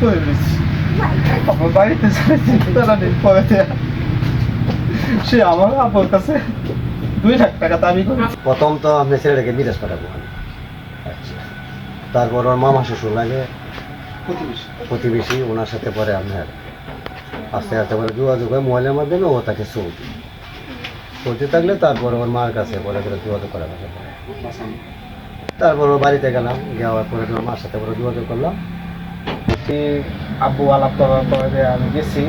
করে দিচ্ছি আমার বাড়িতে তারা নেই পরে সে আমার আপুর কাছে দুই লাখ টাকা দাবি করে। প্রথম তো আপনি ছেলেটাকে বিদেশ পাঠাবো। আচ্ছা। তারপর ওর মামা শ্বশুর লাগে। প্রতিবেশী। প্রতিবেশী ওনার সাথে পরে আপনার আস্তে আস্তে করে যোগাযোগ হয় মোবাইলের মাধ্যমে ও তাকে সৌদি। সৌদি থাকলে তারপর ওর মার কাছে পরে করে যোগাযোগ করা লাগে। তারপর ওর বাড়িতে গেলাম যাওয়ার পরে ওর মার সাথে পরে যোগাযোগ করলাম। সে আব্বু আলাপ করার পরে যে আমি গেছি,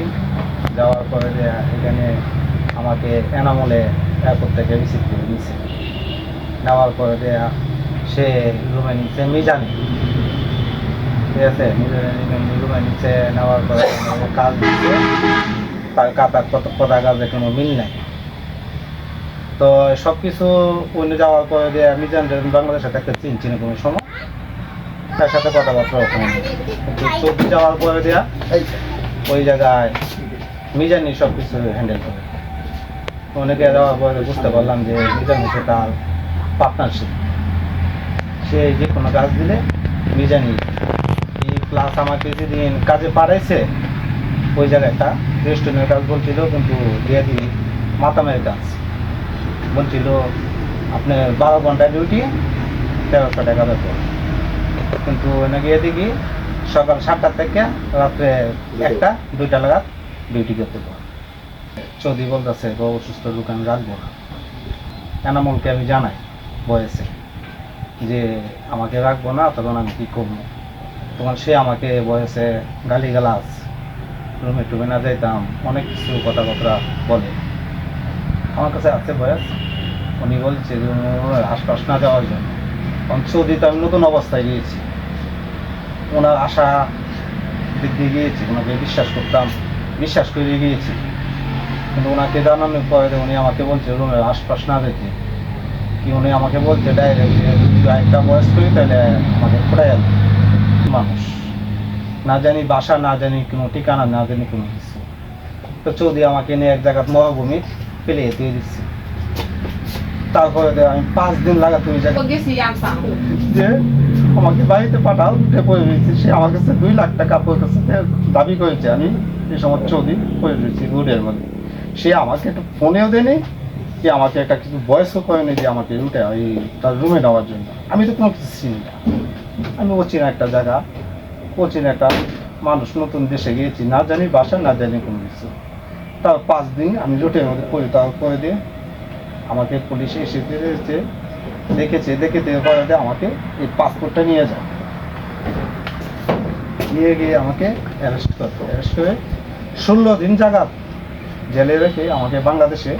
যাওয়ার পরে যে এখানে আমাকে এনামলে এয়ারপোর্ট থেকে রিসিভ করে নিয়েছে। নেওয়ার পরে যে সে রুমে নিচ্ছে মিজানি। ঠিক আছে? রুমে নিচ্ছে নেওয়ার পরে কাজ দিচ্ছে তার কাতার কত কথা কাজে কোনো মিল নাই। তো সব কিছু উনি যাওয়ার পরে যে মিজান বাংলাদেশের সাথে একটা চিনছি না কোনো সময়। তার সাথে কথাবার্তা ওখানে। চব্বিশ যাওয়ার পরে দেয়া, ওই জায়গায় মিজানি সব কিছু হ্যান্ডেল করে। অনেকে যাওয়ার পরে বুঝতে পারলাম যে মিজান হচ্ছে তার পার্টনারশিপ সে যে কোনো কাজ দিলে মিজানি এই প্লাস আমাকে যেদিন কাজে পাঠাইছে, ওই জায়গায় একটা রেস্টুরেন্টের কাজ বলছিল, কিন্তু দিয়ে মাতামের কাজ। বলছিল, আপনার বারো ঘণ্টা ডিউটি তেরোশো টাকা বেতন। কিন্তু গিয়ে দেখি সকাল সাতটা থেকে রাত্রে একটা দুইটা লাগাত ডিউটি করতে পারে চৌধুরী বলতেছে অসুস্থ লোক আমি রাখব না। এনামলকে আমি জানাই বয়সে যে আমাকে রাখব না তখন আমি কি করব? তখন সে আমাকে বয়সে গালি গালাস রুমে টুমে না যাইতাম। অনেক কিছু কথাবার্তা বলে। আমার কাছে আছে বয়স। উনি বলছে আশপাশ না যাওয়ার জন্য। সৌদিতে আমি নতুন অবস্থায় গিয়েছি ওনার আশা দিয়ে গিয়েছি ওনাকে বিশ্বাস করতাম, বিশ্বাস করে গিয়েছি কিন্তু ওনাকে জানানোর পরে উনি আমাকে বলছে, রুমের আশপাশ না যেতে কি উনি আমাকে বলছে, ডাইরেক্ট একটা বয়স করি তাহলে আমাকে ফোটাই যাবে মানুষ। না জানি বাসা, না জানি কোনো ঠিকানা, না জানি কোনো কিছু। তো চৌধুরী আমাকে নিয়ে এক জায়গায় মহাভূমি ফেলে দিয়ে দিচ্ছে। তারপরে আমি পাঁচ দিন লাগাতে ওই জায়গায় যে আমাকে বাড়িতে পাঠাও যে পড়ে রয়েছে সে আমার কাছে দুই লাখ টাকা আপনার কাছে দাবি করেছে। আমি এই সময় চৌধুরী পড়ে রয়েছি রোডের মধ্যে সে আমাকে একটু ফোনেও দেয়নি যে আমাকে একটা কিছু বয়সও করেনি যে আমাকে রুটে ওই তার রুমে নেওয়ার জন্য। আমি তো কোনো কিছু চিনি না। আমি অচিনা একটা জায়গা ও অচিনা একটা মানুষ নতুন দেশে গিয়েছি। না জানি বাসা না জানি কোনো কিছু। তার পাঁচ দিন আমি রুটের মধ্যে পড়ি তারপরে দিয়ে আমাকে পুলিশে এসে দিয়েছে দেখেছে দেখে দেওয়ার আমাকে এই পাসপোর্টটা নিয়ে যায়। নিয়ে গিয়ে আমাকে অ্যারেস্ট করে অ্যারেস্ট করে ষোলো দিন জাগাত জেলে রেখে আমাকে বাংলাদেশে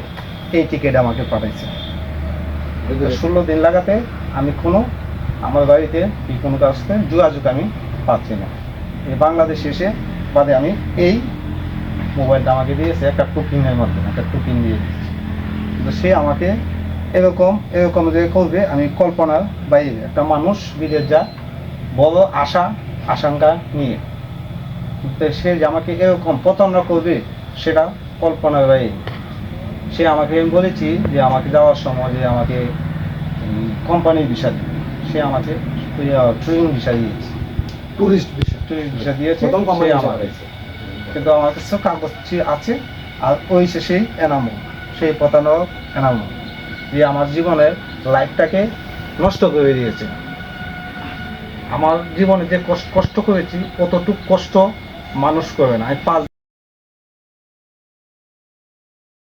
এই টিকিট আমাকে পাঠাইছে। ষোলো দিন লাগাতে আমি কোনো আমার বাড়িতে কি কোনো কাজতে যোগাযোগ আমি পাচ্ছি না। এই বাংলাদেশে এসে বাদে আমি এই মোবাইলটা আমাকে দিয়েছে একটা টুকিংয়ের মাধ্যমে একটা টুকিং দিয়ে দিয়েছে। সে আমাকে এরকম এরকম যে করবে আমি কল্পনার বাইরে একটা মানুষ বিদেশ যা বড় আশা আশঙ্কা নিয়ে। তো সে যে আমাকে এরকম প্রতারণা করবে সেটা কল্পনার বাইরে। সে আমাকে আমি বলেছি যে আমাকে যাওয়ার সময় যে আমাকে কোম্পানির ভিসা দিবে। সে আমাকে ট্রেনিং ভিসা দিয়েছে। টুরিস্ট ভিসা ভিসা আমার দিয়েছে। কিন্তু আমার কাছে কাগজ আছে আর ওই সে সেই এনামল। সেই পতানো এনামল যে আমার জীবনের লাইফটাকে নষ্ট করে দিয়েছে। আমার জীবনে যে কষ্ট করেছি, অতটুক কষ্ট মানুষ করবে না। আমি পাঁচ